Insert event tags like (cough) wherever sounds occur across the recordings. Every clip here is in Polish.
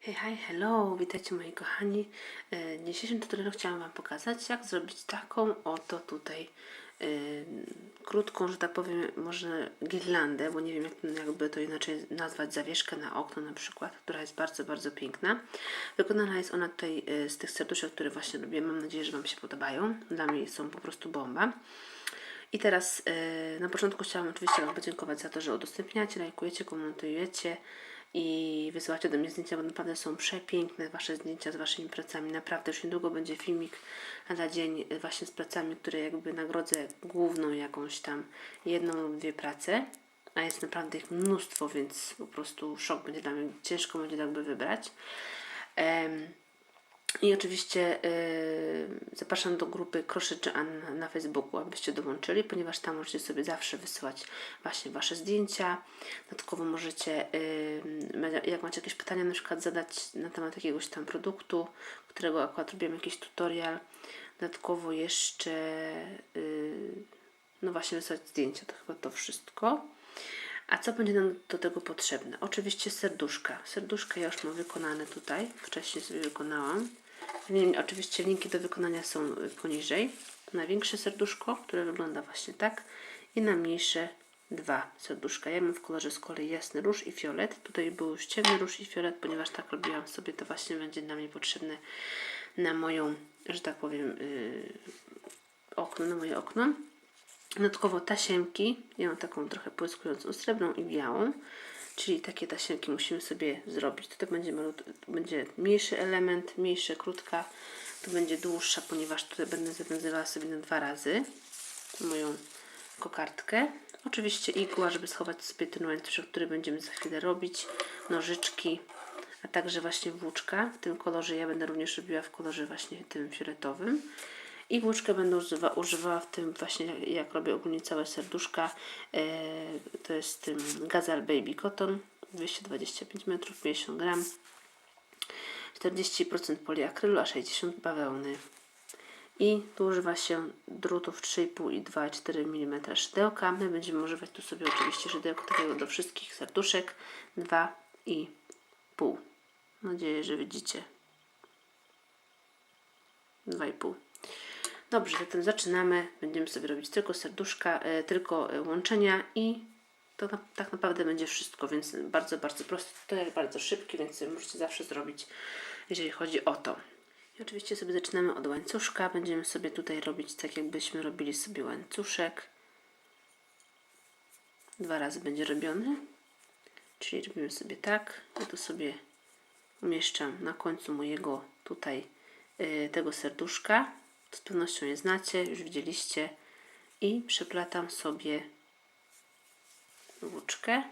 Hej, hi, hello, witajcie moi kochani. E, W dzisiejszym tutorialu chciałam Wam pokazać, jak zrobić taką oto tutaj e, krótką, że tak powiem, może girlandę, bo nie wiem, jak, jakby to inaczej nazwać, zawieszkę na okno na przykład, która jest bardzo, bardzo piękna. Wykonana jest ona tutaj e, z tych serduszek, które właśnie robię. Mam nadzieję, że Wam się podobają. Dla mnie są po prostu bomba. I teraz e, na początku chciałam oczywiście Wam podziękować za to, że udostępniacie, lajkujecie, komentujecie i wysyłacie do mnie zdjęcia, bo naprawdę są przepiękne Wasze zdjęcia z Waszymi pracami. Naprawdę już niedługo będzie filmik na dzień właśnie z pracami, które jakby nagrodzę główną jakąś tam jedną lub dwie prace. A jest naprawdę ich mnóstwo, więc po prostu szok będzie dla mnie. Ciężko będzie jakby wybrać. Em, i oczywiście y, zapraszam do grupy Crochet Joanna na Facebooku, abyście dołączyli, ponieważ tam możecie sobie zawsze wysyłać właśnie Wasze zdjęcia. Dodatkowo możecie, y, jak macie jakieś pytania, na przykład zadać na temat jakiegoś tam produktu, którego akurat robiłem jakiś tutorial. Dodatkowo jeszcze, y, no właśnie wysłać zdjęcia, to chyba to wszystko. A co będzie nam do tego potrzebne? Oczywiście serduszka. Serduszka ja już mam wykonane tutaj. Wcześniej sobie wykonałam. Oczywiście linki do wykonania są poniżej. Na większe serduszko, które wygląda właśnie tak. I na mniejsze dwa serduszka. Ja mam w kolorze z kolei jasny róż i fiolet. Tutaj był już ciemny róż i fiolet, ponieważ tak robiłam sobie, to właśnie będzie mnie potrzebne na moją, że tak powiem, yy, okno, na moje okno. Dodatkowo tasiemki. Ja mam taką trochę błyskującą srebrną i białą. Czyli takie tasiemki musimy sobie zrobić. Tutaj będzie, będzie mniejszy element, mniejsza, krótka. Tu będzie dłuższa, ponieważ tutaj będę zawiązywała sobie na dwa razy moją kokardkę. Oczywiście igła, żeby schować sobie ten łańcuszek, który będziemy za chwilę robić. Nożyczki, a także właśnie włóczka. W tym kolorze ja będę również robiła w kolorze właśnie tym fioletowym. I włóczkę będę używa, używała w tym właśnie, jak robię ogólnie całe serduszka. E, to jest tym Gazal Baby Cotton, 225 metrów, 50 gram. 40% poliakrylu, a 60 bawełny. I tu używa się drutów 3,5 i 2,4 mm szydełka. My będziemy używać tu sobie oczywiście szydełko takiego do wszystkich serduszek 2,5. Mam nadzieję, że widzicie. 2,5. Dobrze, zatem zaczynamy. Będziemy sobie robić tylko serduszka, e, tylko e, łączenia i to tak naprawdę będzie wszystko, więc bardzo, bardzo prosty tutorial, bardzo szybki, więc możecie zawsze zrobić, jeżeli chodzi o to. I oczywiście sobie zaczynamy od łańcuszka. Będziemy sobie tutaj robić tak, jakbyśmy robili sobie łańcuszek. Dwa razy będzie robiony. Czyli robimy sobie tak. Ja tu sobie umieszczam na końcu mojego tutaj y, tego serduszka. Z pewnością je znacie, już widzieliście. I przeplatam sobie włóczkę.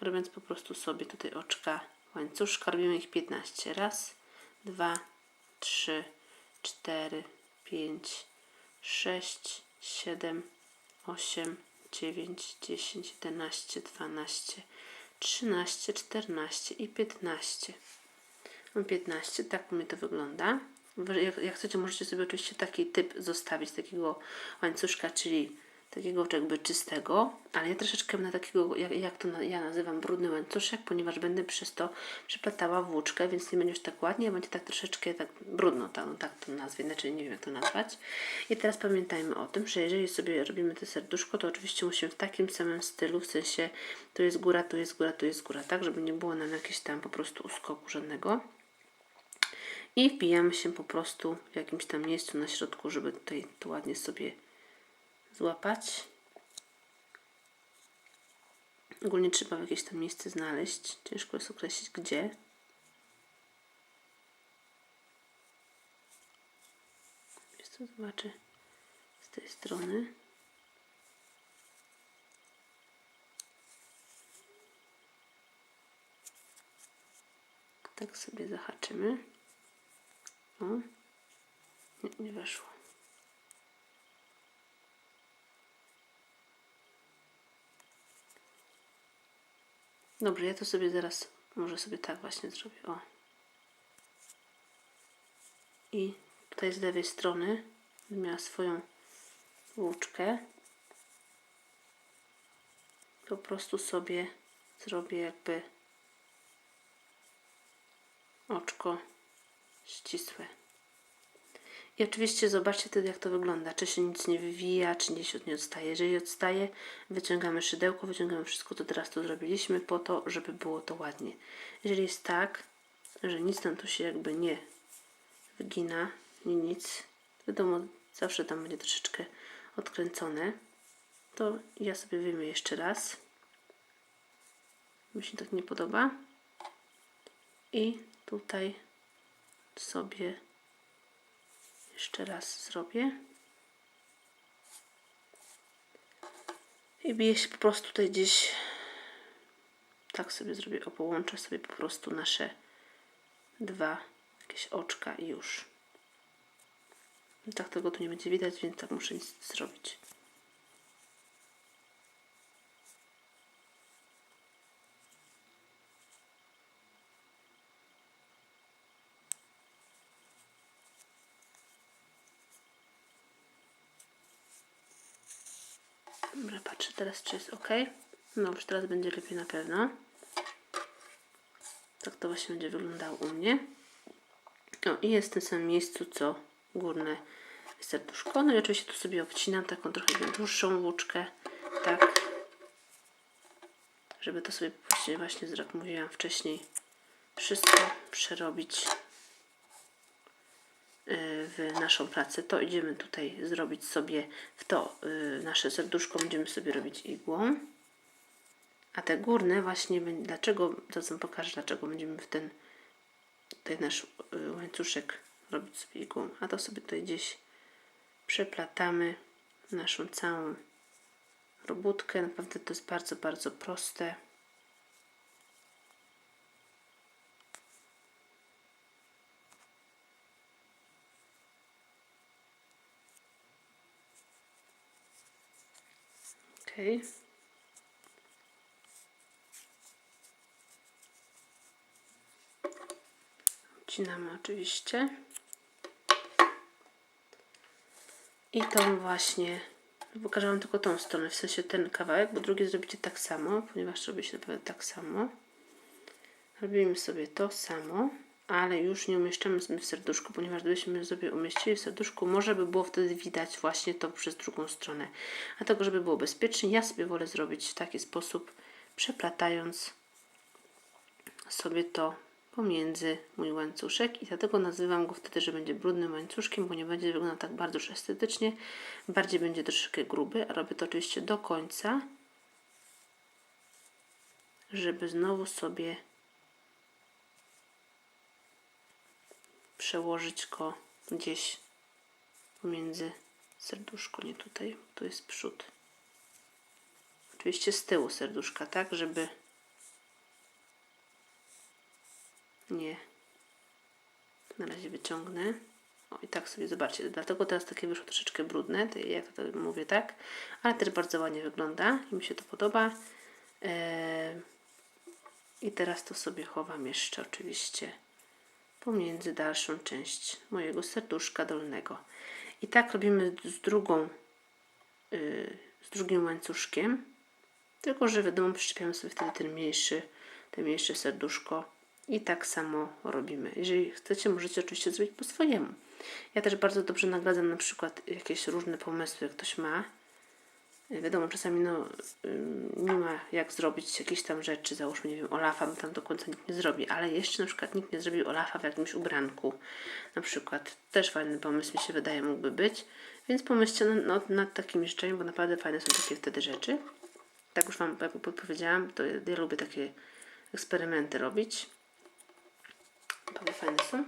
Robiąc po prostu sobie tutaj oczka łańcuszka. Robimy ich 15. Raz, dwa, trzy, cztery, pięć, sześć, siedem, osiem, dziewięć, dziesięć, jedenaście, dwanaście, trzynaście, czternaście i piętnaście. Mam 15, tak mnie to wygląda. Jak, jak chcecie, możecie sobie oczywiście taki typ zostawić, takiego łańcuszka, czyli takiego jakby czystego, ale ja troszeczkę na takiego, jak, jak to na, ja nazywam, brudny łańcuszek, ponieważ będę przez to przeplatała włóczkę, więc nie będzie już tak ładnie, będzie tak troszeczkę tak brudno, tak, no, tak to nazwę, inaczej nie wiem jak to nazwać. I teraz pamiętajmy o tym, że jeżeli sobie robimy to serduszko, to oczywiście musimy w takim samym stylu, w sensie tu jest góra, tu jest góra, tu jest góra, tak, żeby nie było nam jakiegoś tam po prostu uskoku żadnego i wbijamy się po prostu w jakimś tam miejscu na środku, żeby tutaj to ładnie sobie złapać. Ogólnie trzeba jakieś tam miejsce znaleźć. Ciężko jest określić gdzie. Co, zobaczę z tej strony. Tak sobie zahaczymy. O. Nie, nie weszło. Dobrze, ja to sobie zaraz, może sobie tak właśnie zrobię. O. I tutaj z lewej strony miała swoją włóczkę. Po prostu sobie zrobię jakby oczko ścisłe. I oczywiście zobaczcie wtedy, jak to wygląda. Czy się nic nie wywija, czy nic nie odstaje. Jeżeli odstaje, wyciągamy szydełko, wyciągamy wszystko, co teraz tu zrobiliśmy, po to, żeby było to ładnie. Jeżeli jest tak, że nic nam tu się jakby nie wygina, nie nic, wiadomo, zawsze tam będzie troszeczkę odkręcone, to ja sobie wyjmę jeszcze raz. Mi się tak nie podoba. I tutaj sobie jeszcze raz zrobię. I biję się po prostu tutaj gdzieś. Tak sobie zrobię. O, połączę sobie po prostu nasze dwa jakieś oczka i już. I tak tego tu nie będzie widać, więc tak muszę nic zrobić. Dobra, patrzę teraz, czy jest ok. No już teraz będzie lepiej na pewno. Tak to właśnie będzie wyglądało u mnie. O, i jest w tym samym miejscu, co górne serduszko. No i oczywiście tu sobie obcinam taką trochę dłuższą włóczkę, tak, żeby to sobie później właśnie, jak mówiłam wcześniej, wszystko przerobić w naszą pracę. To idziemy tutaj zrobić sobie w to y, nasze serduszko będziemy sobie robić igłą. A te górne właśnie, dlaczego, wam pokażę, dlaczego będziemy w ten tutaj nasz y, łańcuszek robić sobie igłą. A to sobie tutaj gdzieś przeplatamy naszą całą robótkę. Naprawdę to jest bardzo, bardzo proste. Okay. Wcinamy oczywiście. I tą właśnie, pokażę Wam tylko tą stronę, w sensie ten kawałek, bo drugi zrobicie tak samo, ponieważ robi się naprawdę tak samo. Robimy sobie to samo, ale już nie umieszczamy sobie w serduszku, ponieważ gdybyśmy sobie umieścili w serduszku, może by było wtedy widać właśnie to przez drugą stronę. A tego, żeby było bezpiecznie, ja sobie wolę zrobić w taki sposób, przeplatając sobie to pomiędzy mój łańcuszek i dlatego nazywam go wtedy, że będzie brudnym łańcuszkiem, bo nie będzie wyglądał tak bardzo już estetycznie, bardziej będzie troszeczkę gruby, a robię to oczywiście do końca, żeby znowu sobie przełożyć go gdzieś pomiędzy serduszko, nie tutaj, tu jest przód. Oczywiście z tyłu serduszka, tak, żeby nie. Na razie wyciągnę. O i tak sobie zobaczcie. Dlatego teraz takie wyszło troszeczkę brudne, jak to mówię tak, ale też bardzo ładnie wygląda i mi się to podoba. Eee, I teraz to sobie chowam jeszcze oczywiście pomiędzy dalszą część mojego serduszka dolnego. I tak robimy z drugą, yy, z drugim łańcuszkiem, tylko że wiadomo przyczepiamy sobie wtedy ten mniejszy, ten mniejsze serduszko i tak samo robimy. Jeżeli chcecie, możecie oczywiście zrobić po swojemu. Ja też bardzo dobrze nagradzam na przykład jakieś różne pomysły, jak ktoś ma. Wiadomo, czasami no, nie ma jak zrobić jakieś tam rzeczy, załóżmy, nie wiem, Olafa, bo tam do końca nikt nie zrobi, ale jeszcze na przykład nikt nie zrobił Olafa w jakimś ubranku. Na przykład też fajny pomysł mi się wydaje mógłby być, więc pomyślcie nad, nad, nad takim życzeniem, bo naprawdę fajne są takie wtedy rzeczy. Tak już Wam podpowiedziałam, to ja, ja lubię takie eksperymenty robić. Naprawdę fajne są.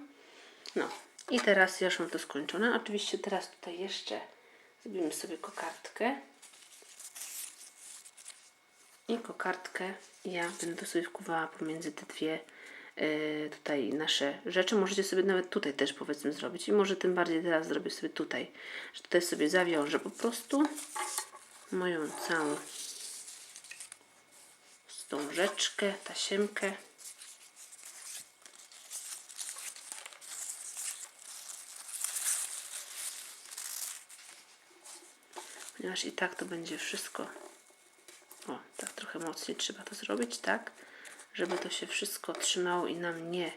No i teraz już mam to skończone. Oczywiście teraz tutaj jeszcze zrobimy sobie kokardkę. I kokardkę ja będę sobie wkuwała pomiędzy te dwie yy, tutaj nasze rzeczy. Możecie sobie nawet tutaj też powiedzmy zrobić. I może tym bardziej teraz zrobię sobie tutaj, że tutaj sobie zawiążę po prostu moją całą wstążeczkę, tasiemkę. ponieważ i tak to będzie wszystko. O, tak trochę mocniej trzeba to zrobić, tak? Żeby to się wszystko trzymało i nam nie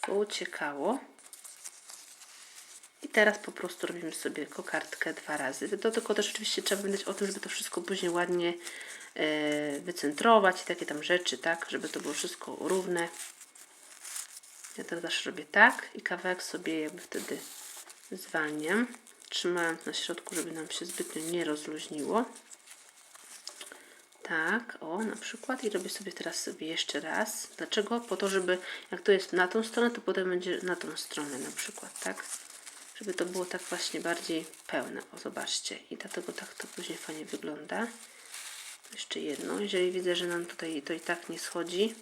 pouciekało. I teraz po prostu robimy sobie kokardkę dwa razy. To tylko też oczywiście trzeba pamiętać o tym, żeby to wszystko później ładnie e, wycentrować i takie tam rzeczy, tak? Żeby to było wszystko równe. Ja teraz też robię tak i kawałek sobie jakby wtedy zwalniam, trzymając na środku, żeby nam się zbytnio nie rozluźniło. Tak, o na przykład i robię sobie teraz sobie jeszcze raz. Dlaczego? Po to, żeby jak to jest na tą stronę, to potem będzie na tą stronę na przykład, tak? Żeby to było tak właśnie bardziej pełne. O, zobaczcie. I dlatego tak to później fajnie wygląda. Jeszcze jedno. Jeżeli widzę, że nam tutaj to i tak nie schodzi,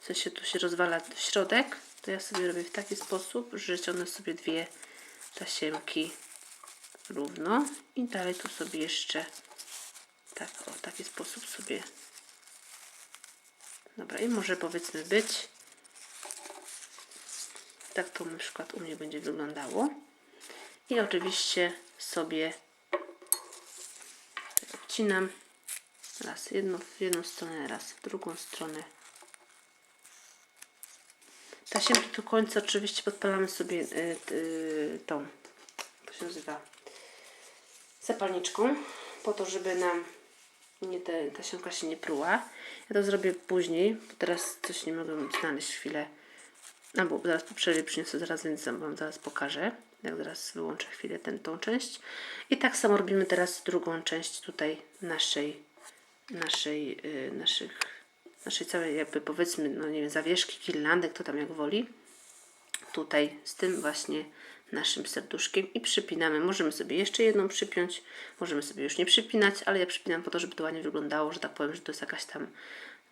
w sensie tu się rozwala środek, to ja sobie robię w taki sposób, że ciągnę sobie dwie tasiemki równo i dalej tu sobie jeszcze tak, o w taki sposób sobie. Dobra i może powiedzmy być. Tak to na przykład u mnie będzie wyglądało. I oczywiście sobie tak obcinam. Raz jedno, w jedną stronę, raz w drugą stronę. Tasiemki do końca oczywiście podpalamy sobie y, y, tą, to się nazywa, zapalniczką, po to, żeby nam nie te, tasiemka się nie pruła. Ja to zrobię później, bo teraz coś nie mogę znaleźć chwilę. No bo zaraz po przerwie przyniosę zaraz, więc Wam zaraz pokażę. Jak zaraz wyłączę chwilę tę tą część. I tak samo robimy teraz drugą część tutaj naszej, naszej, yy, naszych naszej całej jakby powiedzmy, no nie wiem, zawieszki, girlandek, kto tam jak woli. Tutaj z tym właśnie naszym serduszkiem i przypinamy. Możemy sobie jeszcze jedną przypiąć, możemy sobie już nie przypinać, ale ja przypinam po to, żeby to ładnie wyglądało, że tak powiem, że to jest jakaś tam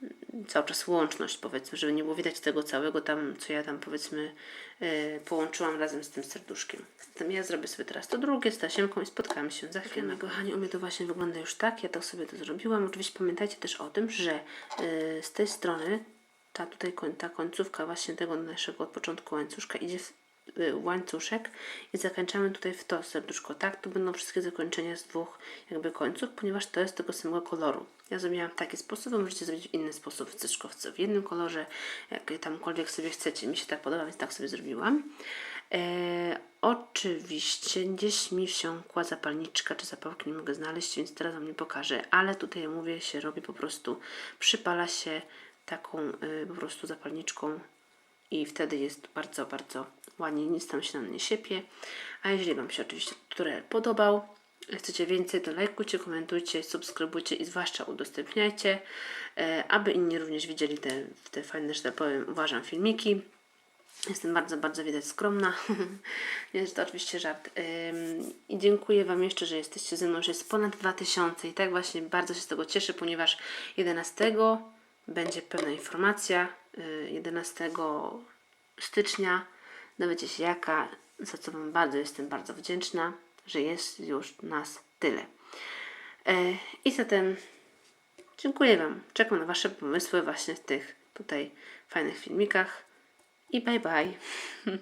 mm, cały czas łączność powiedzmy, żeby nie było widać tego całego tam, co ja tam powiedzmy yy, połączyłam razem z tym serduszkiem. Zatem ja zrobię sobie teraz to drugie z tasiemką i spotkamy się za chwilę. Kochani, u mnie to właśnie wygląda już tak, ja to sobie to zrobiłam. Oczywiście pamiętajcie też o tym, że yy, z tej strony ta tutaj ta końcówka właśnie tego naszego od początku łańcuszka idzie w łańcuszek i zakończamy tutaj w to serduszko, tak? Tu będą wszystkie zakończenia z dwóch jakby końców, ponieważ to jest tego samego koloru. Ja zrobiłam w taki sposób, możecie zrobić w inny sposób w cyszkowcu, w jednym kolorze, jak tamkolwiek sobie chcecie. Mi się tak podoba, więc tak sobie zrobiłam. E, oczywiście gdzieś mi wsiąkła zapalniczka, czy zapałki nie mogę znaleźć, więc teraz Wam nie pokażę, ale tutaj mówię, się robi po prostu, przypala się taką y, po prostu zapalniczką i wtedy jest bardzo, bardzo ładnie, nic tam się nam nie siepie. A jeżeli Wam się oczywiście tutorial podobał, chcecie więcej, to lajkujcie, komentujcie, subskrybujcie i zwłaszcza udostępniajcie, e, aby inni również widzieli te, te fajne, że tak powiem, uważam, filmiki. Jestem bardzo, bardzo widać skromna. (laughs) Jest to oczywiście żart. I dziękuję Wam jeszcze, że jesteście ze mną, że jest ponad 2000 i tak właśnie bardzo się z tego cieszę, ponieważ 11 będzie pełna informacja. Y, 11 stycznia dowiecie się jaka, za co Wam bardzo jestem bardzo wdzięczna, że jest już nas tyle. E, I zatem dziękuję Wam. Czekam na Wasze pomysły właśnie w tych tutaj fajnych filmikach. I bye bye. (laughs)